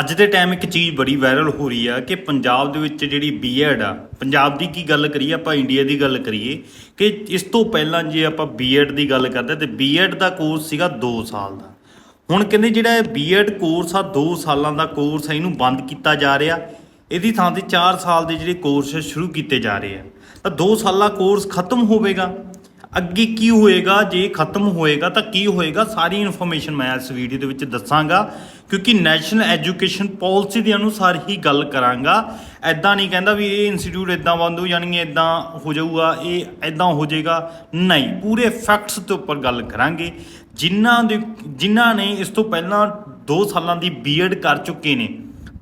ਅੱਜ ਦੇ ਟਾਈਮ ਇੱਕ ਚੀਜ਼ ਬੜੀ ਵਾਇਰਲ ਹੋ ਰਹੀ ਆ ਕਿ ਪੰਜਾਬ ਦੇ ਵਿੱਚ ਜਿਹੜੀ ਬੀਐਡ ਆ, ਪੰਜਾਬ ਦੀ ਕੀ ਗੱਲ ਕਰੀਏ, ਆਪਾਂ ਇੰਡੀਆ ਦੀ ਗੱਲ ਕਰੀਏ ਕਿ ਇਸ ਤੋਂ ਪਹਿਲਾਂ ਜੇ ਆਪਾਂ ਬੀਐਡ ਦੀ ਗੱਲ ਕਰਦੇ ਤੇ ਬੀਐਡ ਦਾ ਕੋਰਸ ਸੀਗਾ 2 ਸਾਲ ਦਾ। ਹੁਣ ਕਹਿੰਦੇ ਜਿਹੜਾ ਇਹ ਬੀਐਡ ਕੋਰਸ ਆ 2 ਸਾਲਾਂ ਦਾ ਕੋਰਸ ਆ, ਇਹਨੂੰ ਬੰਦ ਕੀਤਾ ਜਾ ਰਿਹਾ। ਇਹਦੀ ਥਾਂ ਤੇ 4 ਸਾਲ ਦੇ ਜਿਹੜੇ ਕੋਰਸ ਸ਼ੁਰੂ ਕੀਤੇ ਜਾ ਰਹੇ ਆ। ਤਾਂ 2 ਸਾਲਾ ਕੋਰਸ ਖਤਮ ਹੋਵੇਗਾ। ਅੱਗੇ ਕੀ ਹੋਏਗਾ, ਜੇ ਖਤਮ ਹੋਏਗਾ ਤਾਂ ਕੀ ਹੋਏਗਾ? ਸਾਰੀ ਇਨਫੋਰਮੇਸ਼ਨ ਮੈਂ ਇਸ ਵੀਡੀਓ ਦੇ ਵਿੱਚ ਦੱਸਾਂਗਾ, ਕਿਉਂਕਿ ਨੈਸ਼ਨਲ ਐਜੂਕੇਸ਼ਨ ਪਾਲਿਸੀ ਦੇ ਅਨੁਸਾਰ ਹੀ ਗੱਲ ਕਰਾਂਗਾ। ਐਦਾਂ ਨਹੀਂ ਕਹਿੰਦਾ ਵੀ ਇਹ ਇੰਸਟੀਚਿਊਟ ਇਦਾਂ ਬੰਦ ਹੋ ਜਾਣਗੇ ਇਦਾਂ ਹੋ ਜਾਊਗਾ, ਇਹ ਐਦਾਂ ਹੋ ਜਾਏਗਾ। ਨਹੀਂ, ਪੂਰੇ ਫੈਕਟਸ ਦੇ ਉੱਪਰ ਗੱਲ ਕਰਾਂਗੇ। ਜਿਨ੍ਹਾਂ ਦੇ, ਜਿਨ੍ਹਾਂ ਨੇ ਇਸ ਤੋਂ ਪਹਿਲਾਂ 2 ਸਾਲਾਂ ਦੀ ਬੀਐਡ ਕਰ ਚੁੱਕੇ ਨੇ,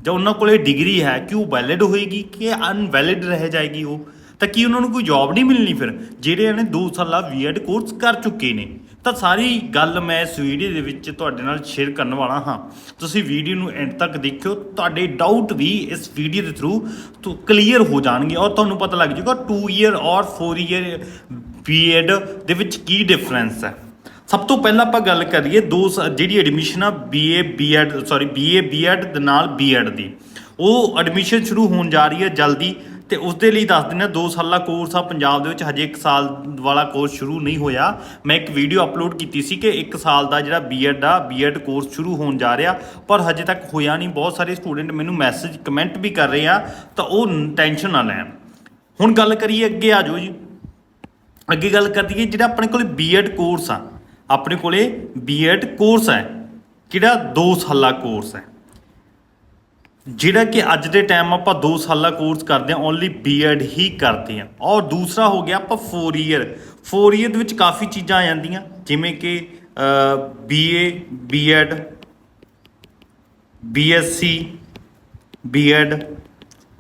ਜਾਂ ਉਹਨਾਂ ਕੋਲੇ ਡਿਗਰੀ ਹੈ ਕਿ ਉਹ ਵੈਲਿਡ ਹੋਏਗੀ, ਕਿ ਅਨਵੈਲਿਡ ਰਹਿ ਜਾਏਗੀ ਉਹ? ਤਾਂ ਕੀ ਉਹਨਾਂ ਨੂੰ ਕੋਈ ਜੌਬ ਨਹੀਂ ਮਿਲਣੀ ਫਿਰ? ਜਿਹੜੇ ਨੇ 2 ਸਾਲਾ ਬੀਐਡ ਕੋਰਸ ਕਰ ਚੁੱਕੇ ਨੇ। ਤਾਂ ਸਾਰੀ ਗੱਲ ਮੈਂ ਇਸ ਵੀਡੀਓ ਦੇ ਵਿੱਚ ਤੁਹਾਡੇ ਨਾਲ ਸ਼ੇਅਰ ਕਰਨ ਵਾਲਾ ਹਾਂ। ਤੁਸੀਂ ਵੀਡੀਓ ਨੂੰ ਐਂਡ ਤੱਕ ਦੇਖਿਓ। ਤੁਹਾਡੇ ਡਾਊਟ ਵੀ ਇਸ ਵੀਡੀਓ ਦੇ ਥਰੂ ਕਲੀਅਰ ਹੋ ਜਾਣਗੇ ਔਰ ਤੁਹਾਨੂੰ ਪਤਾ ਲੱਗ ਜਾਊਗਾ 2 ਇਅਰ ਔਰ 4 ਇਅਰ ਬੀਐਡ ਦੇ ਵਿੱਚ ਕੀ ਡਿਫਰੈਂਸ ਹੈ। ਸਭ ਤੋਂ ਪਹਿਲਾਂ ਆਪਾਂ ਗੱਲ ਕਰੀਏ ਦੋ ਸ- ਜਿਹੜੀ ਐਡਮਿਸ਼ਨ ਆ BA BEd sorry BA BEd ਦੇ ਨਾਲ ਬੀਐਡ ਦੀ। ਉਹ ਐਡਮਿਸ਼ਨ ਸ਼ੁਰੂ ਹੋਣ ਜਾ ਰਹੀ ਹੈ ਜਲਦੀ। ਤੇ ਉਸ ਦੇ ਲਈ ਦੱਸ ਦਿੰਦੇ 2 ਸਾਲਾ ਕੋਰਸ ਆ, ਪੰਜਾਬ ਦੇ ਵਿੱਚ ਹਜੇ 1 ਸਾਲ ਵਾਲਾ ਕੋਰਸ ਸ਼ੁਰੂ ਨਹੀਂ ਹੋਇਆ। ਮੈਂ ਇੱਕ ਵੀਡੀਓ ਅਪਲੋਡ ਕੀਤੀ ਸੀ ਕਿ 1 ਸਾਲ ਦਾ ਜਿਹੜਾ ਬੀਐਡ ਆ ਬੀਐਡ ਕੋਰਸ ਸ਼ੁਰੂ ਹੋਣ ਜਾ ਰਿਹਾ, ਪਰ ਹਜੇ ਤੱਕ ਹੋਇਆ ਨਹੀਂ। ਬਹੁਤ ਸਾਰੇ ਸਟੂਡੈਂਟ ਮੈਨੂੰ ਮੈਸੇਜ ਕਮੈਂਟ ਵੀ ਕਰ ਰਹੇ ਆ, ਤਾਂ ਉਹ ਟੈਨਸ਼ਨ ਨਾ ਲੈਣ। ਹੁਣ ਗੱਲ ਕਰੀਏ ਅੱਗੇ, ਆ ਜਾਓ ਜੀ। ਅੱਗੇ ਗੱਲ ਕਰਦੀ ਹੈ ਜਿਹੜਾ ਆਪਣੇ ਕੋਲੇ ਬੀਐਡ ਕੋਰਸ ਆ, ਆਪਣੇ ਕੋਲੇ ਬੀਐਡ ਕੋਰਸ ਹੈ ਕਿਹੜਾ 2 ਸਾਲਾ ਕੋਰਸ ਹੈ ਜਿਹੜਾ ਕਿ ਅੱਜ ਦੇ ਟਾਈਮ ਆਪਾਂ 2 ਸਾਲਾ ਕੋਰਸ ਕਰਦੇ ਹਾਂ ਓਨਲੀ ਬੀਐਡ ਹੀ ਕਰਦੇ ਹਾਂ। ਔਰ ਦੂਸਰਾ ਹੋ ਗਿਆ ਆਪਾਂ 4 ਇਅਰ 4 ਇਅਰ ਦੇ ਵਿੱਚ ਕਾਫੀ ਚੀਜ਼ਾਂ ਆ ਜਾਂਦੀਆਂ, ਜਿਵੇਂ ਕਿ ਬੀਏ ਬੀਐਡ ਬੀਐਸਸੀ ਬੀਐਡ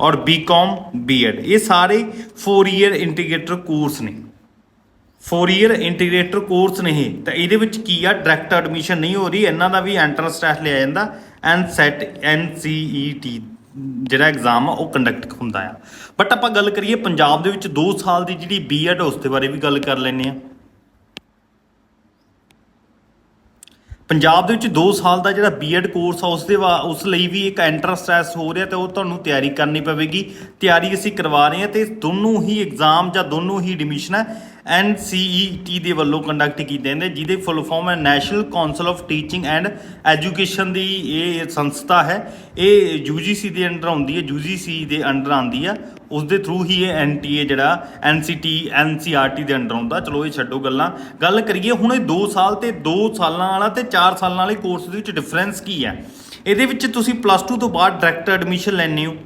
ਔਰ ਬੀਕਾਮ ਬੀਐਡ ਇਹ ਸਾਰੇ 4 ਇਅਰ ਇੰਟੀਗ੍ਰੇਟਰ ਕੋਰਸ ਨੇ। 4 ਇਅਰ ਇੰਟੀਗ੍ਰੇਟਰ ਕੋਰਸ ਨੇ ਇਹ ਤਾਂ ਇਹਦੇ ਵਿੱਚ ਕੀ ਆ? ਡਾਇਰੈਕਟ ਐਡਮਿਸ਼ਨ ਨਹੀਂ ਹੋ ਰਹੀ। ਇਹਨਾਂ ਦਾ ਵੀ ਐਂਟਰੈਂਸ ਟੈਸਟ ਲਿਆ ਜਾਂਦਾ। ਐਂਡ ਸੈਟ ਐਨਸੀਈਟੀ ਜਿਹੜਾ ਐਗਜ਼ਾਮ ਆ, ਉਹ ਕੰਡਕਟ ਹੁੰਦਾ ਆ। ਬਟ ਆਪਾਂ ਗੱਲ ਕਰੀਏ ਪੰਜਾਬ ਦੇ ਵਿੱਚ 2 ਸਾਲ ਦੀ ਜਿਹੜੀ ਬੀਐਡ ਉਸ ਦੇ ਬਾਰੇ ਵੀ ਗੱਲ ਕਰ ਲੈਂਦੇ ਆ ਪੰਜਾਬ ਦੇ ਵਿੱਚ 2 ਸਾਲ ਦਾ ਜਿਹੜਾ ਬੀਐਡ ਕੋਰਸ ਆ ਉਸ ਦੇ ਵਾ- ਉਸ ਲਈ ਵੀ ਇੱਕ ਐਂਟਰੈਂਸ ਟੈਸਟ ਹੋ ਰਿਹਾ ਤੇ ਉਹ ਤੁਹਾਨੂੰ ਤਿਆਰੀ ਕਰਨੀ ਪਵੇਗੀ। ਤਿਆਰੀ ਅਸੀਂ ਕਰਵਾ ਰਹੇ ਹਾਂ ਤੇ ਦੋਨੋਂ ਹੀ ਐਗਜ਼ਾਮ ਜਾਂ ਦੋਨੋਂ ਹੀ ਐਡਮਿਸ਼ਨ ਹੈ ਐਨਸੀਈਟੀ ਦੇ ਵੱਲੋਂ ਕੰਡਕਟ ਕੀਤੇ ਜਾਂਦੇ, ਜਿਹਦੇ ਫੁੱਲ ਫਾਰਮ ਹੈ national council of teaching and education ਦੀ ਇਹ ਸੰਸਥਾ ਹੈ। ਇਹ ਯੂਜੀਸੀ ਦੇ ਅੰਡਰ ਆਉਂਦੀ ਹੈ ਯੂਜੀਸੀ ਦੇ ਅੰਡਰ ਆਉਂਦੀ ਹੈ ਉਸ ਦੇ ਥਰੂ ਹੀ ਇਹ ਐਨਟੀਏ ਜਿਹੜਾ ਐਨਸੀਟੀ ਐਨਸੀਆਰਟੀ ਦੇ ਅੰਡਰ ਆਉਂਦਾ। ਚਲੋ ਇਹ ਛੱਡੋ ਗੱਲਾਂ। ਗੱਲ ਕਰੀਏ ਹੁਣ ਇਹ 2 ਸਾਲ ਤੇ 2 ਸਾਲਾਂ ਵਾਲਾ ਤੇ 4 ਸਾਲਾਂ ਵਾਲੇ ਕੋਰਸ ਦੇ ਵਿੱਚ ਡਿਫਰੈਂਸ ਕੀ ਹੈ? ਇਹਦੇ ਵਿੱਚ ਤੁਸੀਂ ਪਲੱਸ 2 ਤੋਂ ਬਾਅਦ ਡਾਇਰੈਕਟ ਐਡਮਿਸ਼ਨ ਲੈਣੇ ਹੋ।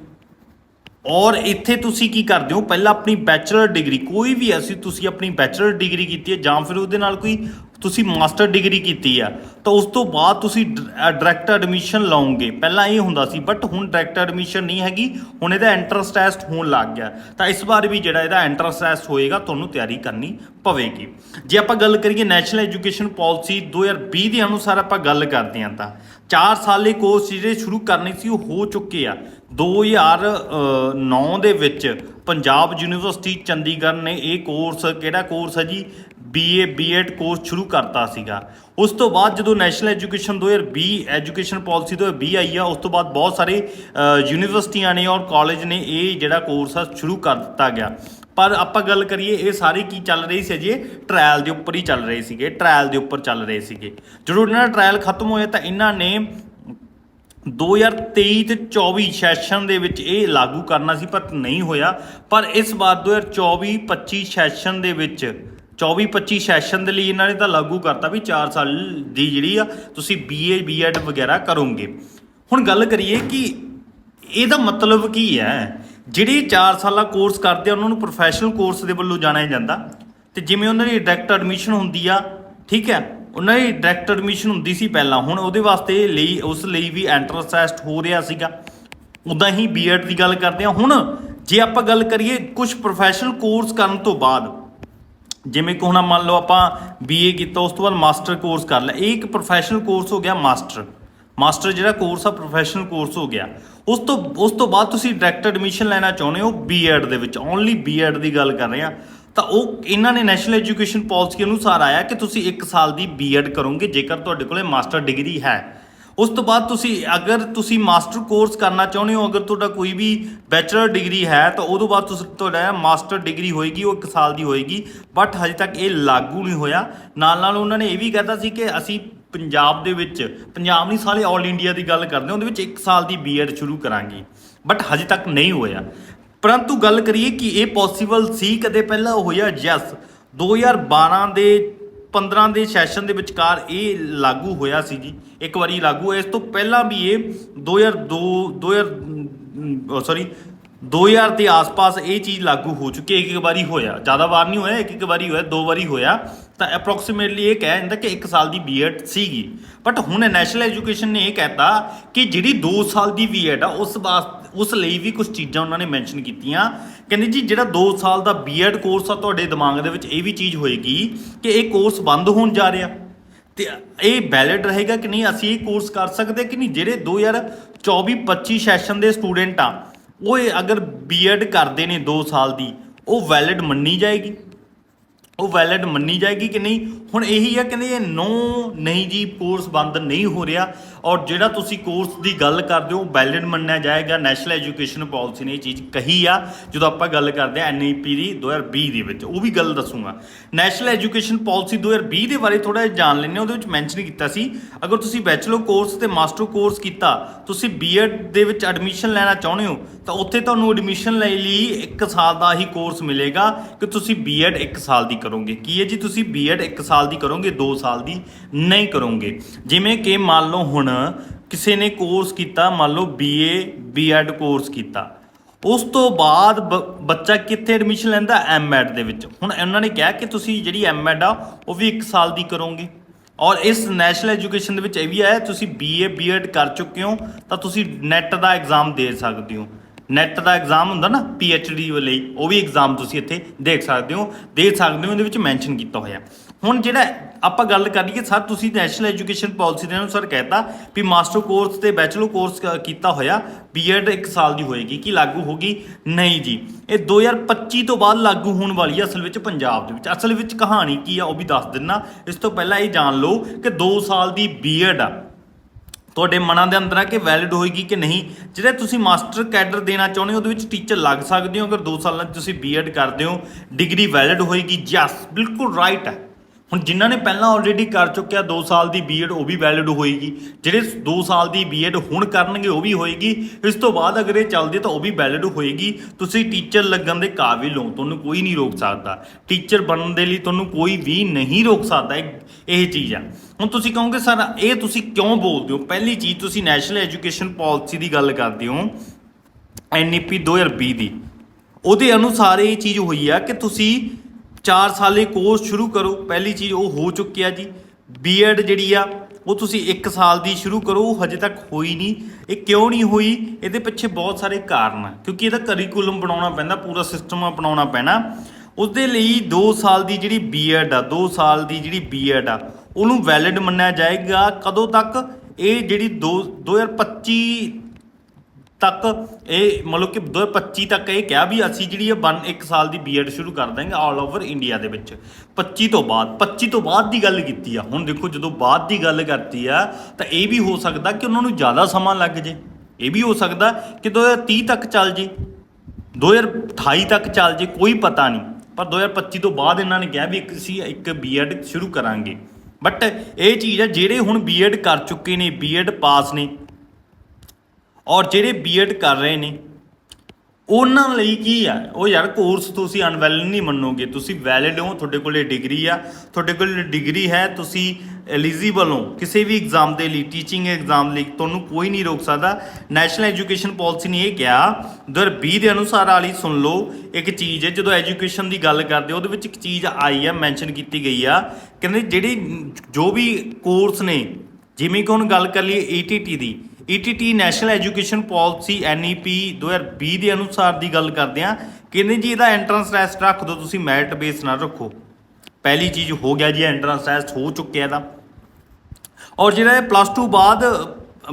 ਔਰ ਇੱਥੇ ਤੁਸੀਂ ਕੀ ਕਰਦੇ ਹੋ? ਪਹਿਲਾਂ ਆਪਣੀ ਬੈਚਲਰ ਡਿਗਰੀ ਕੋਈ ਵੀ ਅਸੀਂ ਤੁਸੀਂ ਆਪਣੀ ਬੈਚਲਰ ਡਿਗਰੀ ਕੀਤੀ ਹੈ ਜਾਂ ਫਿਰ ਉਹਦੇ ਨਾਲ ਕੋਈ ਤੁਸੀਂ ਮਾਸਟਰ ਡਿਗਰੀ ਕੀਤੀ ਆ, ਤਾਂ ਉਸ ਤੋਂ ਬਾਅਦ ਤੁਸੀਂ ਡਾਇਰੈਕਟ ਐਡਮਿਸ਼ਨ ਲਾਉਂਗੇ ਪਹਿਲਾਂ ਇਹ ਹੁੰਦਾ ਸੀ ਬਟ ਹੁਣ ਡਾਇਰੈਕਟ ਐਡਮਿਸ਼ਨ ਨਹੀਂ ਹੈਗੀ, ਹੁਣ ਇਹਦਾ ਐਂਟਰੈਂਸ ਟੈਸਟ ਹੋਣ ਲੱਗ ਗਿਆ। ਤਾਂ ਇਸ ਵਾਰ ਵੀ ਜਿਹੜਾ ਇਹਦਾ ਐਂਟਰੈਂਸ ਟੈਸਟ ਹੋਏਗਾ, ਤੁਹਾਨੂੰ ਤਿਆਰੀ ਕਰਨੀ ਪਵੇਗੀ। ਜੇ ਆਪਾਂ ਗੱਲ ਕਰੀਏ ਨੈਸ਼ਨਲ ਐਜੂਕੇਸ਼ਨ ਪਾਲਿਸੀ 2020 ਦੇ ਅਨੁਸਾਰ ਆਪਾਂ ਗੱਲ ਕਰਦੇ ਹਾਂ ਤਾਂ 4 ਸਾਲੇ ਕੋਰਸ ਜਿਹੜੇ ਸ਼ੁਰੂ ਕਰਨੇ ਸੀ, ਉਹ ਹੋ ਚੁੱਕੇ ਆ। 2009 ਦੇ ਵਿੱਚ ਪੰਜਾਬ ਯੂਨੀਵਰਸਿਟੀ ਚੰਡੀਗੜ੍ਹ ਨੇ ਇਹ ਕੋਰਸ ਕਿਹੜਾ ਕੋਰਸ ਹੈ ਜੀ? ਬੀਏ ਬੀਐਡ ਕੋਰਸ ਸ਼ੁਰੂ ਕਰਤਾ ਸੀਗਾ। ਉਸ ਤੋਂ ਬਾਅਦ ਜਦੋਂ ਨੈਸ਼ਨਲ ਐਜੂਕੇਸ਼ਨ 2020 ਐਜੂਕੇਸ਼ਨ ਪਾਲਿਸੀ 2020 ਆਈ ਆ, ਉਸ ਤੋਂ ਬਾਅਦ ਬਹੁਤ ਸਾਰੇ ਯੂਨੀਵਰਸਿਟੀਆਂ ਨੇ ਔਰ ਕਾਲਜ ਨੇ ਇਹ ਜਿਹੜਾ ਕੋਰਸ ਆ ਸ਼ੁਰੂ ਕਰ ਦਿੱਤਾ ਗਿਆ। ਪਰ ਆਪਾਂ ਗੱਲ ਕਰੀਏ, ਇਹ ਸਾਰੇ ਕੀ ਚੱਲ ਰਹੀ ਸੀ ਅਜੇ? ਟ੍ਰਾਇਲ ਦੇ ਉੱਪਰ ਹੀ ਚੱਲ ਰਹੇ ਸੀਗੇ ਟ੍ਰਾਇਲ ਦੇ ਉੱਪਰ ਚੱਲ ਰਹੇ ਸੀਗੇ। ਜਦੋਂ ਇਹਨਾਂ ਦਾ ਟ੍ਰਾਇਲ ਖਤਮ ਹੋਇਆ ਤਾਂ ਇਹਨਾਂ ਨੇ 2023 ਤੇ 24 ਸੈਸ਼ਨ ਦੇ ਵਿੱਚ ਇਹ ਲਾਗੂ ਕਰਨਾ ਸੀ, ਪਰ ਨਹੀਂ ਹੋਇਆ। ਪਰ ਇਸ ਵਾਰ 2024-25 ਸੈਸ਼ਨ ਦੇ ਵਿੱਚ 24-25 ਸੈਸ਼ਨ ਦੇ ਲਈ ਇਹਨਾਂ ਨੇ ਤਾਂ ਲਾਗੂ ਕਰਤਾ ਵੀ 4 ਸਾਲ ਦੀ ਜਿਹੜੀ ਆ, ਤੁਸੀਂ ਬੀਏ ਬੀਐਡ ਵਗੈਰਾ ਕਰੋਗੇ। ਹੁਣ ਗੱਲ ਕਰੀਏ ਕਿ ਇਹਦਾ ਮਤਲਬ ਕੀ ਹੈ? ਜਿਹੜੇ 4 ਸਾਲਾ ਕੋਰਸ ਕਰਦੇ ਆ, ਉਹਨਾਂ ਨੂੰ ਪ੍ਰੋਫੈਸ਼ਨਲ ਕੋਰਸ ਦੇ ਵੱਲੋਂ ਜਾਣਿਆ ਜਾਂਦਾ। ਤੇ ਜਿਵੇਂ ਉਹਨਾਂ ਦੀ ਡਾਇਰੈਕਟ ਐਡਮਿਸ਼ਨ ਹੁੰਦੀ ਆ, ਠੀਕ ਹੈ? ਉਹਨਾਂ ਦੀ ਡਾਇਰੈਕਟ ਐਡਮਿਸ਼ਨ ਹੁੰਦੀ ਸੀ ਪਹਿਲਾਂ। ਹੁਣ ਉਹਦੇ ਵਾਸਤੇ ਲਈ, ਉਸ ਲਈ ਵੀ ਐਂਟਰੈਂਸ ਟੈਸਟ ਹੋ ਰਿਹਾ ਸੀਗਾ। ਉਦਾਂ ਹੀ ਬੀਐਡ ਦੀ ਗੱਲ ਕਰਦੇ ਆ। ਹੁਣ ਜੇ ਆਪਾਂ ਗੱਲ ਕਰੀਏ ਕੁਝ ਪ੍ਰੋਫੈਸ਼ਨਲ ਕੋਰਸ ਕਰਨ ਤੋਂ ਬਾਅਦ ਜਿਵੇਂ ਕਿ ਹੁਣ ਮੰਨ ਲਓ ਆਪਾਂ ਬੀਏ ਕੀਤਾ, ਉਸ ਤੋਂ ਬਾਅਦ ਮਾਸਟਰ ਕੋਰਸ ਕਰ ਲਿਆ। ਇਹ ਇੱਕ ਪ੍ਰੋਫੈਸ਼ਨਲ ਕੋਰਸ ਹੋ ਗਿਆ ਮਾਸਟਰ। ਮਾਸਟਰ ਜਿਹੜਾ ਕੋਰਸ ਆ ਪ੍ਰੋਫੈਸ਼ਨਲ ਕੋਰਸ ਹੋ ਗਿਆ। ਉਸ ਤੋਂ ਉਸ ਤੋਂ ਬਾਅਦ ਤੁਸੀਂ ਡਾਇਰੈਕਟ ਐਡਮਿਸ਼ਨ ਲੈਣਾ ਚਾਹੁੰਦੇ ਹੋ ਬੀਐਡ ਦੇ ਵਿੱਚ। ਓਨਲੀ ਬੀਐਡ ਦੀ ਗੱਲ ਕਰ ਰਹੇ ਆ ਤਾਂ ਉਹ, ਇਹਨਾਂ ਨੇ ਨੈਸ਼ਨਲ ਐਜੂਕੇਸ਼ਨ ਪਾਲਿਸੀ ਅਨੁਸਾਰ ਆਇਆ ਕਿ ਤੁਸੀਂ 1 ਸਾਲ ਦੀ ਬੀਐਡ ਕਰੋਗੇ, ਜੇਕਰ ਤੁਹਾਡੇ ਕੋਲੇ ਮਾਸਟਰ ਡਿਗਰੀ ਹੈ। ਉਸ ਤੋਂ ਬਾਅਦ ਤੁਸੀਂ ਅਗਰ ਤੁਸੀਂ ਮਾਸਟਰ ਕੋਰਸ ਕਰਨਾ ਚਾਹੁੰਦੇ ਹੋ, ਅਗਰ ਤੁਹਾਡਾ ਕੋਈ ਵੀ ਬੈਚਲਰ ਡਿਗਰੀ ਹੈ, ਤਾਂ ਉਦੋਂ ਬਾਅਦ ਤੁਸੀਂ ਤੁਹਾਡਾ ਮਾਸਟਰ ਡਿਗਰੀ ਹੋਏਗੀ, ਉਹ 1 ਸਾਲ ਦੀ ਹੋਏਗੀ। ਬਟ ਹਜੇ ਤੱਕ ਇਹ ਲਾਗੂ ਨਹੀਂ ਹੋਇਆ। ਨਾਲ ਨਾਲ ਉਹਨਾਂ ਨੇ ਇਹ ਵੀ ਕਹਿਤਾ ਸੀ ਕਿ ਅਸੀਂ ਪੰਜਾਬ ਦੇ ਵਿੱਚ, ਪੰਜਾਬ ਨਹੀਂ ਸਾਰੇ 올 ਇੰਡੀਆ ਦੀ ਗੱਲ ਕਰਦੇ ਉਹਦੇ ਵਿੱਚ 1 ਸਾਲ ਦੀ ਬੀਐਡ ਸ਼ੁਰੂ ਕਰਾਂਗੇ। ਬਟ ਹਜੇ ਤੱਕ ਨਹੀਂ ਹੋਇਆ। ਪਰੰਤੂ ਗੱਲ ਕਰੀਏ ਕਿ ਇਹ ਪੋਸੀਬਲ ਸੀ, ਕਦੇ ਪਹਿਲਾਂ ਹੋਇਆ? ਯੈਸ 2012 ਦੇ 15 ਦੇ ਸੈਸ਼ਨ ਦੇ ਵਿਚਕਾਰ ਇਹ ਲਾਗੂ ਹੋਇਆ ਸੀ ਜੀ, ਇੱਕ ਵਾਰੀ ਲਾਗੂ ਹੋਇਆ। ਇਸ ਤੋਂ ਪਹਿਲਾਂ ਵੀ ਇਹ 2002 2000 ਸੌਰੀ 2000 ਦੇ ਆਸ-ਪਾਸ ਇਹ ਚੀਜ਼ ਲਾਗੂ ਹੋ ਚੁੱਕੀ ਹੈ, ਇੱਕ ਇੱਕ ਵਾਰੀ ਹੋਇਆ। ਜ਼ਿਆਦਾ ਵਾਰ ਨਹੀਂ ਹੋਇਆ, ਇੱਕ ਇੱਕ ਵਾਰੀ ਹੋਇਆ, ਦੋ ਵਾਰੀ ਹੋਇਆ। ਤਾਂ ਅਪਰੋਕਸੀਮੇਟਲੀ ਇਹ ਕਹਿ ਜਾਂਦਾ ਕਿ 1 ਸਾਲ ਦੀ ਬੀਐਡ ਸੀਗੀ। ਬਟ ਹੁਣ ਨੈਸ਼ਨਲ ਐਜੂਕੇਸ਼ਨ ਨੇ ਇਹ ਕਹਿਤਾ ਕਿ ਜਿਹੜੀ 2 ਸਾਲ ਦੀ ਬੀਐਡ ਆ, ਉਸ ਵਾਸਤੇ, ਉਸ ਲਈ ਵੀ ਕੁਝ ਚੀਜ਼ਾਂ ਉਹਨਾਂ ਨੇ ਮੈਂਸ਼ਨ ਕੀਤੀਆਂ। ਕਹਿੰਦੇ ਜੀ, ਜਿਹੜਾ 2 ਸਾਲ ਦਾ ਬੀਐਡ ਕੋਰਸ ਆ ਤੁਹਾਡੇ ਦਿਮਾਗ ਦੇ ਵਿੱਚ, ਇਹ ਵੀ ਚੀਜ਼ ਹੋਏਗੀ ਕਿ ਇਹ ਕੋਰਸ ਬੰਦ ਹੋਣ ਜਾ ਰਿਹਾ। ਤੇ ਇਹ ਵੈਲਿਡ ਰਹੇਗਾ ਕਿ ਨਹੀਂ? ਅਸੀਂ ਇਹ ਕੋਰਸ ਕਰ ਸਕਦੇ ਕਿ ਨਹੀਂ? ਜਿਹੜੇ 2024 25 ਸੈਸ਼ਨ ਦੇ ਸਟੂਡੈਂਟ ਆ, ਉਹ ਇਹ ਅਗਰ ਬੀਐਡ ਕਰਦੇ ਨੇ 2 ਸਾਲ ਦੀ, ਉਹ ਵੈਲਿਡ ਮੰਨੀ ਜਾਏਗੀ। ਉਹ ਵੈਲਿਡ ਮੰਨੀ ਜਾਏਗੀ ਕਿ ਨਹੀਂ? ਹੁਣ ਇਹੀ ਆ, ਕਹਿੰਦੇ ਇਹ ਨੋ ਨਹੀਂ ਜੀ ਕੋਰਸ ਬੰਦ ਨਹੀਂ ਹੋ ਰਿਹਾ। ਔਰ ਜਿਹੜਾ ਤੁਸੀਂ ਕੋਰਸ ਦੀ ਗੱਲ ਕਰਦੇ ਹੋ ਵੈਲਿਡ ਮੰਨਿਆ ਜਾਏਗਾ। ਨੈਸ਼ਨਲ ਐਜੂਕੇਸ਼ਨ ਪਾਲਿਸੀ ਨੇ ਇਹ ਚੀਜ਼ ਕਹੀ ਆ, ਜਦੋਂ ਆਪਾਂ ਗੱਲ ਕਰਦੇ ਆ ਐਨਈਪੀ ਦੀ 2020 ਦੇ ਵਿੱਚ। ਉਹ ਵੀ ਗੱਲ ਦੱਸੂਗਾ। ਨੈਸ਼ਨਲ ਐਜੂਕੇਸ਼ਨ ਪਾਲਿਸੀ 2020 ਦੇ ਬਾਰੇ ਥੋੜਾ ਜਿਹਾ ਜਾਣ ਲੈਣੇ ਉਹਦੇ ਵਿੱਚ ਮੈਂਸ਼ਨ ਕੀਤਾ ਸੀ। ਅਗਰ ਤੁਸੀਂ ਬੈਚਲਰ ਕੋਰਸ ਤੇ ਮਾਸਟਰ ਕੋਰਸ ਕੀਤਾ, ਤੁਸੀਂ ਬੀਐਡ ਦੇ ਵਿੱਚ ਐਡਮਿਸ਼ਨ ਲੈਣਾ ਚਾਹੁੰਦੇ ਹੋ, ਤਾਂ ਉੱਥੇ ਤੁਹਾਨੂੰ ਐਡਮਿਸ਼ਨ ਲਈ ਲਈ 1 ਸਾਲ ਦਾ ਹੀ ਕੋਰਸ ਮਿਲੇਗਾ ਕਿ ਤੁਸੀਂ ਬੀਐਡ 1 ਸਾਲ ਦੀ ਕਰੋਗੇ। ਕੀ ਹੈ ਜੀ, ਤੁਸੀਂ ਬੀਐਡ 1 ਸਾਲ ਦੀ ਕਰੋਗੇ 2 ਸਾਲ ਦੀ ਨਹੀਂ ਕਰੋਗੇ। ਜਿਵੇਂ ਕਿ ਮੰਨ ਲਓ ਹੁਣ ਕਿਸੇ ਨੇ ਕੋਰਸ ਕੀਤਾ, ਮੰਨ ਲਓ ਬੀਏ ਬੀਐਡ ਕੋਰਸ ਕੀਤਾ। ਉਸ ਤੋਂ ਬਾਅਦ ਬ- ਬੱਚਾ ਕਿੱਥੇ ਐਡਮਿਸ਼ਨ ਲੈਂਦਾ? ਐਮਐਡ ਦੇ ਵਿੱਚ। ਹੁਣ ਉਹਨਾਂ ਨੇ ਕਿਹਾ ਕਿ ਤੁਸੀਂ ਜਿਹੜੀ ਐਮਐਡ ਆ, ਉਹ ਵੀ 1 ਸਾਲ ਦੀ ਕਰੋਗੇ। ਔਰ ਇਸ ਨੈਸ਼ਨਲ ਐਜੂਕੇਸ਼ਨ ਦੇ ਵਿੱਚ ਇਹ ਵੀ ਆਇਆ, ਤੁਸੀਂ ਬੀਏ ਬੀਐਡ ਕਰ ਚੁੱਕੇ ਹੋ, ਤਾਂ ਤੁਸੀਂ ਨੈਟ ਦਾ ਐਗਜ਼ਾਮ ਦੇ ਸਕਦੇ ਹੋ। ਨੈਟ ਦਾ ਐਗਜ਼ਾਮ ਹੁੰਦਾ ਨਾ ਡੀ ਲਈ, ਉਹ ਵੀ ਐਗਜ਼ਾਮ ਤੁਸੀਂ ਇੱਥੇ ਦੇਖ ਸਕਦੇ ਹੋ ਦੇ ਸਕਦੇ ਹੋ, ਇਹਦੇ ਵਿੱਚ ਮੈਂਸ਼ਨ ਕੀਤਾ ਹੋਇਆ। ਹੁਣ ਜਿਹੜਾ ਆਪਾਂ ਗੱਲ ਕਰ ਲਈਏ, ਸਰ, ਤੁਸੀਂ ਨੈਸ਼ਨਲ ਐਜੂਕੇਸ਼ਨ ਪਾਲਿਸੀ ਦੇ ਅਨੁਸਾਰ ਕਹਿਤਾ ਵੀ ਮਾਸਟਰ ਕੋਰਸ ਤੇ ਬੈਚਲਰ ਕੋਰਸ ਕ- ਕੀਤਾ ਹੋਇਆ ਬੀਐਡ 1 ਸਾਲ ਦੀ ਹੋਏਗੀ, ਕੀ ਲਾਗੂ ਹੋਗੀ ਨਹੀਂ ਜੀ। ਇਹ 2025 ਤੋਂ ਬਾਅਦ ਲਾਗੂ ਹੋਣ ਵਾਲੀ ਹੈ ਅਸਲ ਵਿੱਚ ਪੰਜਾਬ ਦੇ ਵਿੱਚ। ਅਸਲ ਵਿੱਚ ਕਹਾਣੀ ਕੀ ਆ, ਉਹ ਵੀ ਦੱਸ ਦਿੰਨਾ। ਇਸ ਤੋਂ ਪਹਿਲਾਂ ਇਹ ਜਾਣ ਲਓ ਕਿ 2 ਸਾਲ ਦੀ ਬੀਐਡ ਆ। ਤੁਹਾਡੇ ਮਨਾਂ ਦੇ ਅੰਦਰ ਆ ਕਿ ਵੈਲਿਡ ਹੋਏਗੀ ਕਿ ਨਹੀਂ? ਜਿਹੜੇ ਤੁਸੀਂ ਮਾਸਟਰ ਕੈਡਰ ਦੇਣਾ ਚਾਹੁੰਦੇ ਹੋ, ਉਹਦੇ ਵਿੱਚ ਟੀਚਰ ਲੱਗ ਸਕਦੇ ਹੋ, ਅਗਰ 2 ਸਾਲਾਂ 'ਚ ਤੁਸੀਂ ਬੀਐਡ ਕਰਦੇ ਹੋ ਡਿਗਰੀ ਵੈਲਿਡ ਹੋਏਗੀ ਯਸ ਬਿਲਕੁਲ ਰਾਈਟ ਹੈ। ਹੁਣ ਜਿਨ੍ਹਾਂ ਨੇ ਪਹਿਲਾਂ ਆਲਰੇਡੀ ਕਰ ਚੁੱਕਿਆ 2 ਸਾਲ ਦੀ ਬੀਐਡ ਉਹ ਵੀ ਵੈਲਿਡ ਹੋਏਗੀ। ਜਿਹੜੇ 2 ਸਾਲ ਦੀ ਬੀਐਡ ਹੁਣ ਕਰਨਗੇ, ਉਹ ਵੀ ਹੋਏਗੀ। ਇਸ ਤੋਂ ਬਾਅਦ ਅਗਰ ਇਹ ਚੱਲਦੀ ਤਾਂ ਉਹ ਵੀ ਵੈਲਿਡ ਹੋਏਗੀ। ਤੁਸੀਂ ਟੀਚਰ ਲੱਗਣ ਦੇ ਕਾਬਿਲ ਹੋ, ਤੁਹਾਨੂੰ ਕੋਈ ਨਹੀਂ ਰੋਕ ਸਕਦਾ। ਟੀਚਰ ਬਣਨ ਦੇ ਲਈ ਤੁਹਾਨੂੰ ਕੋਈ ਵੀ ਨਹੀਂ ਰੋਕ ਸਕਦਾ। ਇਹ ਚੀਜ਼ ਆ। ਹੁਣ ਤੁਸੀਂ ਕਹੋਗੇ, ਸਰ, ਇਹ ਤੁਸੀਂ ਕਿਉਂ ਬੋਲਦੇ ਹੋ? ਪਹਿਲੀ ਚੀਜ਼ ਤੁਸੀਂ ਨੈਸ਼ਨਲ ਐਜੂਕੇਸ਼ਨ ਪਾਲਿਸੀ ਦੀ ਗੱਲ ਕਰਦੇ ਹੋ ਐਨਈਪੀ 2020 ਦੀ। ਉਹਦੇ ਅਨੁਸਾਰ ਇਹ ਚੀਜ਼ ਹੋਈ ਆ ਕਿ ਤੁਸੀਂ 4 ਸਾਲੇ ਕੋਰਸ ਸ਼ੁਰੂ ਕਰੋ। ਪਹਿਲੀ ਚੀਜ਼ ਉਹ ਹੋ ਚੁੱਕਿਆ ਜੀ। ਬੀਐਡ ਜਿਹੜੀ ਆ, ਉਹ ਤੁਸੀਂ 1 ਸਾਲ ਦੀ ਸ਼ੁਰੂ ਕਰੋ। ਉਹ ਹਜੇ ਤੱਕ ਹੋਈ ਨਹੀਂ। ਇਹ ਕਿਉਂ ਨਹੀਂ ਹੋਈ? ਇਹਦੇ ਪਿੱਛੇ ਬਹੁਤ ਸਾਰੇ ਕਾਰਨ ਆ। ਕਿਉਂਕਿ ਇਹਦਾ ਕਰਿਕੂਲਮ ਬਣਾਉਣਾ ਪੈਂਦਾ, ਪੂਰਾ ਸਿਸਟਮ ਅਪਣਾਉਣਾ ਪੈਣਾ। ਉਸਦੇ ਲਈ 2 ਸਾਲ ਦੀ ਜਿਹੜੀ ਬੀਐਡ ਆ 2 ਸਾਲ ਦੀ ਜਿਹੜੀ ਬੀਐਡ ਆ, ਉਹਨੂੰ ਵੈਲਿਡ ਮੰਨਿਆ ਜਾਏਗਾ। ਕਦੋਂ ਤੱਕ? ਇਹ ਜਿਹੜੀ 2 2025 ਤੱਕ ਇਹ ਮਤਲਬ ਕਿ 2025 ਤੱਕ ਇਹ ਕਿਹਾ ਵੀ ਅਸੀਂ ਜਿਹੜੀ ਇਹ ਬਨ 1 ਸਾਲ ਦੀ ਬੀਐਡ ਸ਼ੁਰੂ ਕਰ ਦਾਂਗੇ ਆਲ ਓਵਰ ਇੰਡੀਆ ਦੇ ਵਿੱਚ। 25 ਤੋਂ ਬਾਅਦ 25 ਤੋਂ ਬਾਅਦ ਦੀ ਗੱਲ ਕੀਤੀ ਆ। ਹੁਣ ਦੇਖੋ ਜਦੋਂ ਬਾਅਦ ਦੀ ਗੱਲ ਕਰਤੀ ਆ, ਤਾਂ ਇਹ ਵੀ ਹੋ ਸਕਦਾ ਕਿ ਉਹਨਾਂ ਨੂੰ ਜ਼ਿਆਦਾ ਸਮਾਂ ਲੱਗ ਜੇ। ਇਹ ਵੀ ਹੋ ਸਕਦਾ ਕਿ 2030 ਤੱਕ ਚੱਲ ਜੇ 2028 ਤੱਕ ਚੱਲ ਜੇ, ਕੋਈ ਪਤਾ ਨਹੀਂ। ਪਰ 2025 ਤੋਂ ਬਾਅਦ ਇਹਨਾਂ ਨੇ ਕਿਹਾ ਵੀ ਇੱਕ ਅਸੀਂ ਇੱਕ ਬੀਐਡ ਸ਼ੁਰੂ ਕਰਾਂਗੇ। ਬਟ ਇਹ ਚੀਜ਼ ਆ, ਜਿਹੜੇ ਹੁਣ ਬੀਐਡ ਕਰ ਚੁੱਕੇ ਨੇ ਬੀਐਡ ਪਾਸ ਨੇ ਔਰ ਜਿਹੜੇ ਬੀਐਡ ਕਰ ਰਹੇ ਨੇ, ਉਹਨਾਂ ਲਈ ਕੀ ਆ? ਉਹ ਯਾਰ ਕੋਰਸ ਤੁਸੀਂ ਅਨਵੈਲਿਡ ਨਹੀਂ ਮੰਨੋਗੇ। ਤੁਸੀਂ ਵੈਲਿਡ ਹੋ, ਤੁਹਾਡੇ ਕੋਲੇ ਡਿਗਰੀ ਆ। ਤੁਹਾਡੇ ਕੋਲ ਡਿਗਰੀ ਹੈ, ਤੁਸੀਂ ਐਲੀਜੀਬਲ ਹੋ। ਕਿਸੇ ਵੀ ਐਗਜ਼ਾਮ ਦੇ ਲਈ ਟੀਚਿੰਗ ਐਗਜ਼ਾਮ ਲਈ ਤੁਹਾਨੂੰ ਕੋਈ ਨਹੀਂ ਰੋਕ ਸਕਦਾ। ਨੈਸ਼ਨਲ ਐਜੂਕੇਸ਼ਨ ਪਾਲਿਸੀ ਨੇ ਇਹ ਕਿਹਾ 2020 ਦੇ ਅਨੁਸਾਰ ਵਾਲੀ ਸੁਣ ਲਓ। ਇੱਕ ਚੀਜ਼ ਹੈ, ਜਦੋਂ ਐਜੂਕੇਸ਼ਨ ਦੀ ਗੱਲ ਕਰਦੇ, ਉਹਦੇ ਵਿੱਚ ਇੱਕ ਚੀਜ਼ ਆਈ ਆ ਮੈਂਸ਼ਨ ਕੀਤੀ ਗਈ ਆ। ਕਹਿੰਦੇ ਜਿਹੜੇ ਜੋ ਵੀ ਕੋਰਸ ਨੇ, ਜਿਵੇਂ ਕਿ ਹੁਣ ਗੱਲ ਕਰ ਲਈਏ ETT ਦੀ ETT national education policy NEP 2020 ਦੇ ਅਨੁਸਾਰ ਦੀ ਗੱਲ ਕਰਦੇ ਆ ਕਹਿੰਦੇ ਜੀ, ਇਹਦਾ ਐਂਟਰੈਂਸ ਟੈਸਟ ਰੱਖ ਦਿਓ, ਤੁਸੀਂ ਮੈਰਿਟ ਬੇਸ ਨਾ ਰੱਖੋ। ਪਹਿਲੀ ਚੀਜ਼ ਹੋ ਗਿਆ ਜੀ ਐਂਟਰੈਂਸ ਟੈਸਟ ਹੋ ਚੁੱਕਿਆ ਇਹਦਾ। ਔਰ ਜਿਹੜਾ ਇਹ ਪਲੱਸ 2 ਬਾਅਦ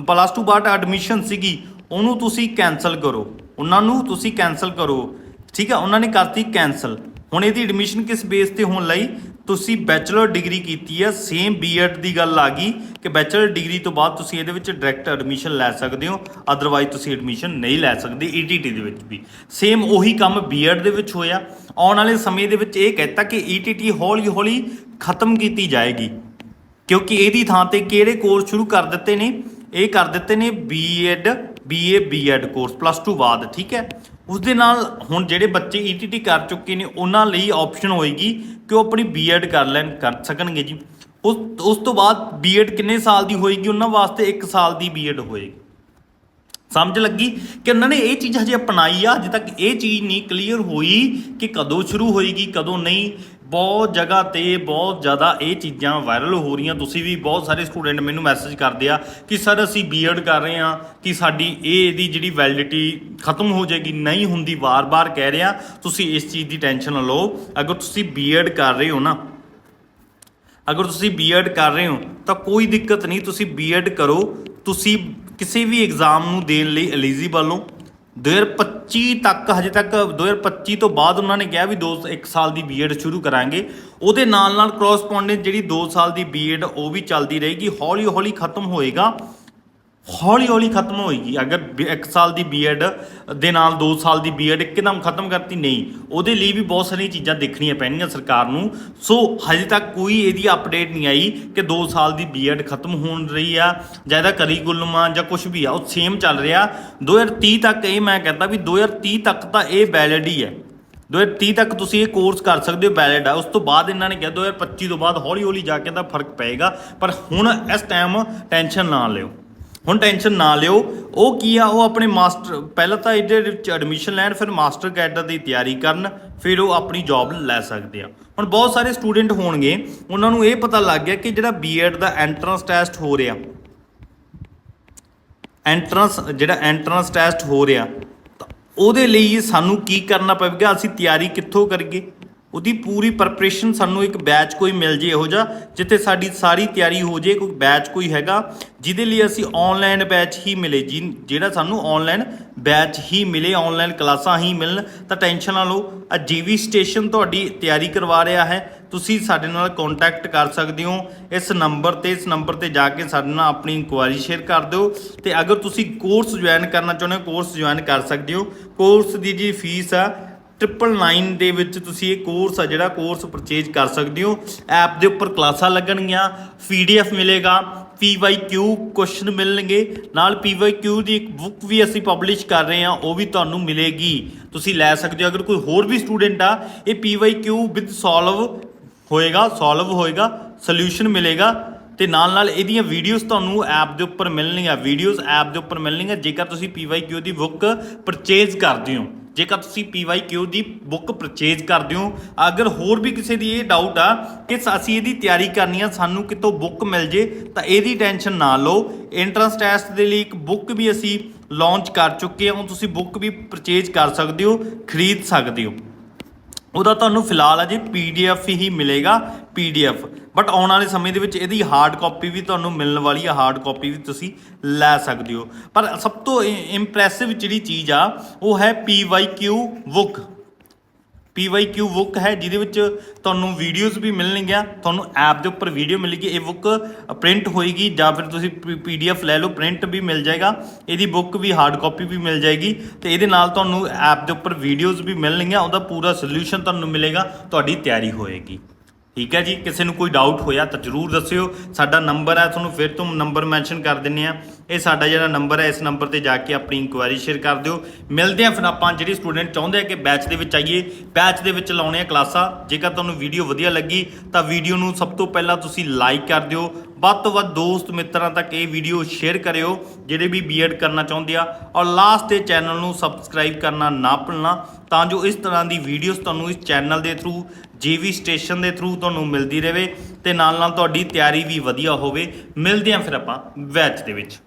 ਪਲੱਸ 2 ਬਾਅਦ ਐਡਮਿਸ਼ਨ ਸੀਗੀ, ਉਹਨੂੰ ਤੁਸੀਂ ਕੈਨਸਲ ਕਰੋ। ਉਹਨਾਂ ਨੂੰ ਤੁਸੀਂ ਕੈਨਸਲ ਕਰੋ। ਠੀਕ ਹੈ ਉਹਨਾਂ ਨੇ ਕਰਤੀ ਕੈਨਸਲ ਹੁਣ ਇਹਦੀ ਐਡਮਿਸ਼ਨ ਕਿਸ ਬੇਸ ਤੇ ਹੋਣ ਲਈ? ਤੁਸੀਂ ਬੈਚਲਰ ਡਿਗਰੀ ਕੀਤੀ ਹੈ ਸੇਮ ਬੀਐਡ ਦੀ ਗੱਲ ਆ ਗਈ ਕਿ ਬੈਚਲਰ ਡਿਗਰੀ ਤੋਂ ਬਾਅਦ ਤੁਸੀਂ ਇਹਦੇ ਵਿੱਚ ਡਾਇਰੈਕਟ ਐਡਮਿਸ਼ਨ ਲੈ ਸਕਦੇ ਹੋ ਅਦਰਵਾਈਜ਼ ਤੁਸੀਂ ਐਡਮਿਸ਼ਨ ਨਹੀਂ ਲੈ ਸਕਦੇ ਈਟੀਟੀ ਦੇ ਵਿੱਚ ਵੀ। ਸੇਮ ਉਹੀ ਕੰਮ ਬੀਐਡ ਦੇ ਵਿੱਚ ਹੋਇਆ। ਆਉਣ ਵਾਲੇ ਸਮੇਂ ਦੇ ਵਿੱਚ ਇਹ ਕਹਿਤਾ ਕਿ ਈਟੀਟੀ ਹੌਲੀ ਹੌਲੀ ਖਤਮ ਕੀਤੀ ਜਾਏਗੀ। ਕਿਉਂਕਿ ਇਹਦੀ ਥਾਂ ਤੇ ਕਿਹੜੇ ਕੋਰਸ ਸ਼ੁਰੂ ਕਰ ਦਿੱਤੇ ਨੇ? ਇਹ ਕਰ ਦਿੱਤੇ ਨੇ BEd BA BEd course plus 2 ਬਾਅਦ, ਠੀਕ ਹੈ? ਉਸ ਦੇ ਨਾਲ ਹੁਣ ਜਿਹੜੇ ਬੱਚੇ ਈਟੀਟੀ ਕਰ ਚੁੱਕੇ ਨੇ, ਉਹਨਾਂ ਲਈ ਆਪਸ਼ਨ ਹੋਏਗੀ ਕਿ ਉਹ ਆਪਣੀ ਬੀਐਡ ਕਰ ਲੈਣ, ਕਰ ਸਕਣਗੇ ਜੀ। ਉਸ ਉਸ ਤੋਂ ਬਾਅਦ ਬੀਐਡ ਕਿੰਨੇ ਸਾਲ ਦੀ ਹੋਏਗੀ? ਉਹਨਾਂ ਵਾਸਤੇ 1 ਸਾਲ ਦੀ ਬੀਐਡ ਹੋਏਗੀ। ਸਮਝ ਲੱਗੀ ਕਿ ਉਹਨਾਂ ਨੇ ਇਹ ਚੀਜ਼ ਹਜੇ ਅਪਣਾਈ ਆ ਅਜੇ ਤੱਕ ਇਹ ਚੀਜ਼ ਨਹੀਂ ਕਲੀਅਰ ਹੋਈ ਕਿ ਕਦੋਂ ਸ਼ੁਰੂ ਹੋਏਗੀ, ਕਦੋਂ ਨਹੀਂ। ਬਹੁਤ ਜਗ੍ਹਾ ਤੇ ਬਹੁਤ ਜ਼ਿਆਦਾ ਇਹ ਚੀਜ਼ਾਂ ਵਾਇਰਲ ਹੋ ਰਹੀਆਂ। ਤੁਸੀਂ ਵੀ ਬਹੁਤ ਸਾਰੇ ਸਟੂਡੈਂਟ ਮੈਨੂੰ ਮੈਸੇਜ ਕਰਦੇ ਆ ਕਿ ਸਰ ਅਸੀਂ ਬੀਐਡ ਕਰ ਰਹੇ ਆ ਕਿ ਸਾਡੀ ਇਹ ਇਹਦੀ ਜਿਹੜੀ ਵੈਲਿਡਿਟੀ ਖਤਮ ਹੋ ਜਾਏਗੀ। ਨਹੀਂ ਹੁੰਦੀ, ਵਾਰ-ਵਾਰ ਕਹਿ ਰਿਹਾ। ਤੁਸੀਂ ਇਸ ਚੀਜ਼ ਦੀ ਟੈਨਸ਼ਨ ਨਾ ਲਓ। ਅਗਰ ਤੁਸੀਂ ਬੀਐਡ ਕਰ ਰਹੇ ਹੋ ਨਾ, ਅਗਰ ਤੁਸੀਂ ਬੀਐਡ ਕਰ ਰਹੇ ਹੋ, ਤਾਂ ਕੋਈ ਦਿੱਕਤ ਨਹੀਂ। ਤੁਸੀਂ ਬੀਐਡ ਕਰੋ। ਤੁਸੀਂ ਕਿਸੇ ਵੀ ਐਗਜ਼ਾਮ ਨੂੰ ਦੇਣ ਲਈ ਐਲੀਜੀਬਲ ਹੋ। 2025 ਤੱਕ, ਹਜੇ ਤੱਕ 2025 ਤੋਂ ਬਾਅਦ ਉਹਨਾਂ ਨੇ ਕਿਹਾ ਵੀ 2 1 ਸਾਲ ਦੀ ਬੀਐਡ ਸ਼ੁਰੂ ਕਰਾਂਗੇ। ਉਹਦੇ ਨਾਲ ਨਾਲ ਕਰੋਸਪੋਂਡੈਂਸ ਜਿਹੜੀ 2 ਸਾਲ ਦੀ ਬੀਐਡ ਉਹ ਵੀ ਚੱਲਦੀ ਰਹੇਗੀ। ਹੌਲੀ ਹੌਲੀ ਖਤਮ ਹੋਏਗਾ। ਹੌਲੀ ਹੌਲੀ ਖਤਮ ਹੋਏਗੀ। ਅਗਰ 1 ਸਾਲ ਦੀ ਬੀਐਡ ਦੇ ਨਾਲ 2 ਸਾਲ ਦੀ ਬੀਐਡ ਇੱਕਦਮ ਖਤਮ ਕਰਤੀ, ਨਹੀਂ। ਉਹਦੇ ਲਈ ਵੀ ਬਹੁਤ ਸਾਰੀਆਂ ਚੀਜ਼ਾਂ ਦੇਖਣੀਆਂ ਪੈਣਗੀਆਂ ਸਰਕਾਰ ਨੂੰ। ਸੋ ਹਜੇ ਤੱਕ ਕੋਈ ਇਹਦੀ ਅਪਡੇਟ ਨਹੀਂ ਆਈ ਕਿ 2 ਸਾਲ ਦੀ ਬੀਐਡ ਖਤਮ ਹੋਣ ਰਹੀ ਆ, ਜਾਂ ਇਹਦਾ ਕਰੀਕੁਲਮ ਆ, ਜਾਂ ਕੁਝ ਵੀ ਆ, ਉਹ ਸੇਮ ਚੱਲ ਰਿਹਾ। 2030 ਤੱਕ ਇਹ ਮੈਂ ਕਹਿੰਦਾ ਵੀ 2030 ਤੱਕ ਤਾਂ ਇਹ ਵੈਲਿਡ ਹੀ ਹੈ। 2030 ਤੱਕ ਤੁਸੀਂ ਇਹ ਕੋਰਸ ਕਰ ਸਕਦੇ ਹੋ ਵੈਲਿਡ ਆ। ਉਸ ਤੋਂ ਬਾਅਦ ਇਹਨਾਂ ਨੇ ਕਿਹਾ 2025 ਤੋਂ ਬਾਅਦ ਹੌਲੀ ਹੌਲੀ ਜਾ ਕੇ ਦਾ ਫ਼ਰਕ ਪਏਗਾ। ਪਰ ਹੁਣ ਇਸ ਟਾਈਮ ਟੈਨਸ਼ਨ ਨਾ ਲਿਓ। ਹੁਣ ਟੈਨਸ਼ਨ ਨਾ ਲਿਓ। ਉਹ ਕੀ ਆ, ਉਹ ਆਪਣੇ ਮਾਸਟਰ, ਪਹਿਲਾਂ ਤਾਂ ਇਹਦੇ ਵਿੱਚ ਐਡਮਿਸ਼ਨ ਲੈਣ, ਫਿਰ ਮਾਸਟਰ ਕੈਡਰ ਦੀ ਤਿਆਰੀ ਕਰਨ, ਫਿਰ ਉਹ ਆਪਣੀ ਜੌਬ ਲੈ ਸਕਦੇ ਆ। ਹੁਣ ਬਹੁਤ ਸਾਰੇ ਸਟੂਡੈਂਟ ਹੋਣਗੇ, ਉਹਨਾਂ ਨੂੰ ਇਹ ਪਤਾ ਲੱਗ ਗਿਆ ਕਿ ਜਿਹੜਾ ਬੀਐਡ ਦਾ ਐਂਟਰੈਂਸ ਟੈਸਟ ਹੋ ਰਿਹਾ ਐਂਟਰੈਂਸ ਜਿਹੜਾ ਐਂਟਰੈਂਸ ਟੈਸਟ ਹੋ ਰਿਹਾ, ਤਾਂ ਉਹਦੇ ਲਈ ਸਾਨੂੰ ਕੀ ਕਰਨਾ ਪਵੇਗਾ? ਅਸੀਂ ਤਿਆਰੀ ਕਿੱਥੋਂ ਕਰੀਏ? ਉਹਦੀ ਪੂਰੀ ਪ੍ਰੈਪਰੇਸ਼ਨ ਸਾਨੂੰ ਇੱਕ ਬੈਚ ਕੋਈ ਮਿਲ ਜੇ ਇਹੋ ਜਿਹਾ, ਜਿੱਥੇ ਸਾਡੀ ਸਾਰੀ ਤਿਆਰੀ ਹੋ ਜੇ, ਕੋਈ ਬੈਚ ਕੋਈ ਹੈਗਾ, ਜਿਹਦੇ ਲਈ ਅਸੀਂ ਆਨਲਾਈਨ ਬੈਚ ਹੀ ਮਿਲੇ, ਜੀ, ਜਿਹੜਾ ਸਾਨੂੰ ਆਨਲਾਈਨ ਬੈਚ ਹੀ ਮਿਲੇ ਆਨਲਾਈਨ ਕਲਾਸਾਂ ਹੀ ਮਿਲਣ, ਤਾਂ ਟੈਨਸ਼ਨ ਨਾ ਲਓ। ਆ ਜੀਵੀ ਸਟੇਸ਼ਨ ਤੁਹਾਡੀ ਤਿਆਰੀ ਕਰਵਾ ਰਿਹਾ ਹੈ, ਤੁਸੀਂ ਸਾਡੇ ਨਾਲ ਕੰਟੈਕਟ ਕਰ ਸਕਦੇ ਹੋ। ਇਸ ਨੰਬਰ ਤੇ, ਇਸ ਨੰਬਰ ਤੇ ਜਾ ਕੇ ਸਾਡੇ ਨਾਲ ਆਪਣੀ ਇਨਕੁਆਇਰੀ ਸ਼ੇਅਰ ਕਰ ਦਿਓ। ਤੇ ਅਗਰ ਤੁਸੀਂ ਕੋਰਸ ਜੁਆਇਨ ਕਰਨਾ ਚਾਹੁੰਦੇ ਹੋ ਕੋਰਸ ਜੁਆਇਨ ਕਰ ਸਕਦੇ ਹੋ। ਕੋਰਸ ਦੀ ਜੀ ਫੀਸ ਆ 999 ਦੇ ਵਿੱਚ ਤੁਸੀਂ ਇਹ ਕੋਰਸ ਆ ਜਿਹੜਾ ਕੋਰਸ ਪਰਚੇਜ ਕਰ ਸਕਦੇ ਹੋ। ਐਪ ਦੇ ਉੱਪਰ ਕਲਾਸਾਂ ਲੱਗਣਗੀਆਂ ਪੀਡੀਐਫ ਮਿਲੇਗਾ PYQ ਕੁਐਸਚਨ ਮਿਲਣਗੇ। ਨਾਲ PYQ ਦੀ ਇੱਕ ਬੁੱਕ ਵੀ ਅਸੀਂ ਪਬਲਿਸ਼ ਕਰ ਰਹੇ ਹਾਂ, ਉਹ ਵੀ ਤੁਹਾਨੂੰ ਮਿਲੇਗੀ। ਤੁਸੀਂ ਲੈ ਸਕਦੇ ਹੋ, ਅਗਰ ਕੋਈ ਹੋਰ ਵੀ ਸਟੂਡੈਂਟ ਆ, ਇਹ PYQ ਵਿਦ ਸੋਲਵ ਹੋਏਗਾ ਸੋਲਵ ਹੋਏਗਾ ਸੋਲੂਸ਼ਨ ਮਿਲੇਗਾ। ਤੇ ਨਾਲ ਨਾਲ ਇਹਦੀਆਂ ਵੀਡੀਓਜ਼ ਤੁਹਾਨੂੰ ਐਪ ਦੇ ਉੱਪਰ ਮਿਲਣਗੀਆਂ ਵੀਡੀਓਜ਼ ਐਪ ਦੇ ਉੱਪਰ ਮਿਲਣਗੀਆਂ, ਜੇਕਰ ਤੁਸੀਂ PYQ ਦੀ ਬੁੱਕ ਪਰਚੇਜ਼ ਕਰਦੇ ਹੋ। ਜੇਕਰ ਤੁਸੀਂ PYQ ਦੀ ਬੁੱਕ ਪਰਚੇਜ਼ ਕਰਦੇ ਹੋ, ਅਗਰ ਹੋਰ ਵੀ ਕਿਸੇ ਦੀ ਇਹ ਡਾਊਟ ਆ ਕਿ ਅਸੀਂ ਇਹਦੀ ਤਿਆਰੀ ਕਰਨੀ ਆ, ਸਾਨੂੰ ਕਿਤੋਂ ਬੁੱਕ ਮਿਲ ਜੇ, ਤਾਂ ਇਹਦੀ ਟੈਨਸ਼ਨ ਨਾ ਲਓ। ਐਂਟਰੈਂਸ ਟੈਸਟ ਦੇ ਲਈ ਇੱਕ ਬੁੱਕ ਵੀ ਅਸੀਂ ਲਾਂਚ ਕਰ ਚੁੱਕੇ ਹਾਂ ਉਹ ਤੁਸੀਂ ਬੁੱਕ ਵੀ ਪਰਚੇਜ਼ ਕਰ ਸਕਦੇ ਹੋ, ਖਰੀਦ ਸਕਦੇ ਹੋ। ਉਹਦਾ ਤੁਹਾਨੂੰ ਫਿਲਹਾਲ ਅਜੇ ਪੀਡੀਐਫ ਹੀ ਮਿਲੇਗਾ ਪੀਡੀਐਫ ਬਟ ਆਉਣ ਵਾਲੇ ਸਮੇਂ ਦੇ ਵਿੱਚ ਇਹਦੀ ਹਾਰਡ ਕਾਪੀ ਵੀ ਤੁਹਾਨੂੰ ਮਿਲਣ ਵਾਲੀ ਆ ਹਾਰਡ ਕਾਪੀ ਵੀ ਤੁਸੀਂ ਲੈ ਸਕਦੇ ਹੋ। ਪਰ ਸਭ ਤੋਂ ਇੰਪ੍ਰੈਸਿਵ ਜਿਹੜੀ ਚੀਜ਼ ਆ, ਉਹ ਹੈ PYQ ਬੁੱਕ PYQ ਬੁੱਕ ਹੈ, ਜਿਹਦੇ ਵਿੱਚ ਤੁਹਾਨੂੰ ਵੀਡੀਓਜ਼ ਵੀ ਮਿਲਣਗੀਆਂ, ਤੁਹਾਨੂੰ ਐਪ ਦੇ ਉੱਪਰ ਵੀਡੀਓ ਮਿਲੇਗੀ, ਇਹ ਬੁੱਕ ਪ੍ਰਿੰਟ ਹੋਏਗੀ, ਜਾਂ ਫਿਰ ਤੁਸੀਂ PDF ਲੈ ਲਓ ਪ੍ਰਿੰਟ ਵੀ ਮਿਲ ਜਾਏਗਾ, ਇਹਦੀ ਬੁੱਕ ਵੀ ਹਾਰਡ ਕਾਪੀ ਵੀ ਮਿਲ ਜਾਏਗੀ, ਤੇ ਇਹਦੇ ਨਾਲ ਤੁਹਾਨੂੰ ਐਪ ਦੇ ਉੱਪਰ ਵੀਡੀਓਜ਼ ਵੀ ਮਿਲਣਗੀਆਂ, ਉਹਦਾ ਪੂਰਾ ਸੋਲੂਸ਼ਨ ਤੁਹਾਨੂੰ ਮਿਲੇਗਾ, ਤੁਹਾਡੀ ਤਿਆਰੀ ਹੋਏਗੀ। ਠੀਕ ਹੈ ਜੀ? ਕਿਸੇ ਨੂੰ ਕੋਈ ਡਾਊਟ ਹੋਇਆ ਤਾਂ ਜਰੂਰ ਦੱਸਿਓ, ਸਾਡਾ ਨੰਬਰ ਹੈ, ਤੁਹਾਨੂੰ ਫਿਰ ਤੋਂ ਨੰਬਰ ਮੈਂਸ਼ਨ ਕਰ ਦਿੰਨੇ ਆ ਇਹ ਸਾਡਾ ਜਿਹੜਾ ਨੰਬਰ ਹੈ, ਇਸ ਨੰਬਰ ਤੇ ਜਾ ਕੇ ਆਪਣੀ ਇਨਕੁਆਇਰੀ ਸ਼ੇਅਰ ਕਰ ਦਿਓ। ਮਿਲਦੇ ਆ ਫਿਰ ਆਪਾਂ, ਜਿਹੜੇ ਸਟੂਡੈਂਟ ਚਾਹੁੰਦੇ ਆ ਕਿ ਬੈਚ ਦੇ ਵਿੱਚ ਆਈਏ ਬੈਚ ਦੇ ਵਿੱਚ ਲਾਉਣੇ ਆ ਕਲਾਸਾਂ। ਜੇਕਰ ਤੁਹਾਨੂੰ ਵੀਡੀਓ ਵਧੀਆ ਲੱਗੀ, ਤਾਂ ਵੀਡੀਓ ਨੂੰ ਸਭ ਤੋਂ ਪਹਿਲਾਂ ਤੁਸੀਂ ਲਾਈਕ ਕਰ ਦਿਓ। ਵੱਧ ਤੋਂ ਵੱਧ ਦੋਸਤ ਮਿੱਤਰਾਂ ਤੱਕ ਇਹ ਵੀਡੀਓ ਸ਼ੇਅਰ ਕਰਿਓ, ਜਿਹੜੇ ਵੀ ਬੀਐਡ ਕਰਨਾ ਚਾਹੁੰਦੇ ਆ। ਔਰ ਲਾਸਟ ਤੇ ਚੈਨਲ ਨੂੰ ਸਬਸਕ੍ਰਾਈਬ ਕਰਨਾ ਨਾ ਭੁੱਲਣਾ, ਤਾਂ ਜੋ ਇਸ ਤਰ੍ਹਾਂ ਦੀ ਵੀਡੀਓਜ਼ ਤੁਹਾਨੂੰ ਇਸ ਚੈਨਲ ਦੇ ਥਰੂ ਜੀਵੀ ਸਟੇਸ਼ਨ ਦੇ ਥਰੂ ਤੁਹਾਨੂੰ ਮਿਲਦੀ ਰਹੇ ਤੇ ਨਾਲ ਨਾਲ ਤੁਹਾਡੀ ਤਿਆਰੀ ਵੀ ਵਧੀਆ ਹੋਵੇ। ਮਿਲਦੇ ਆਂ ਫਿਰ ਆਪਾਂ ਬੈਚ ਦੇ ਵਿੱਚ।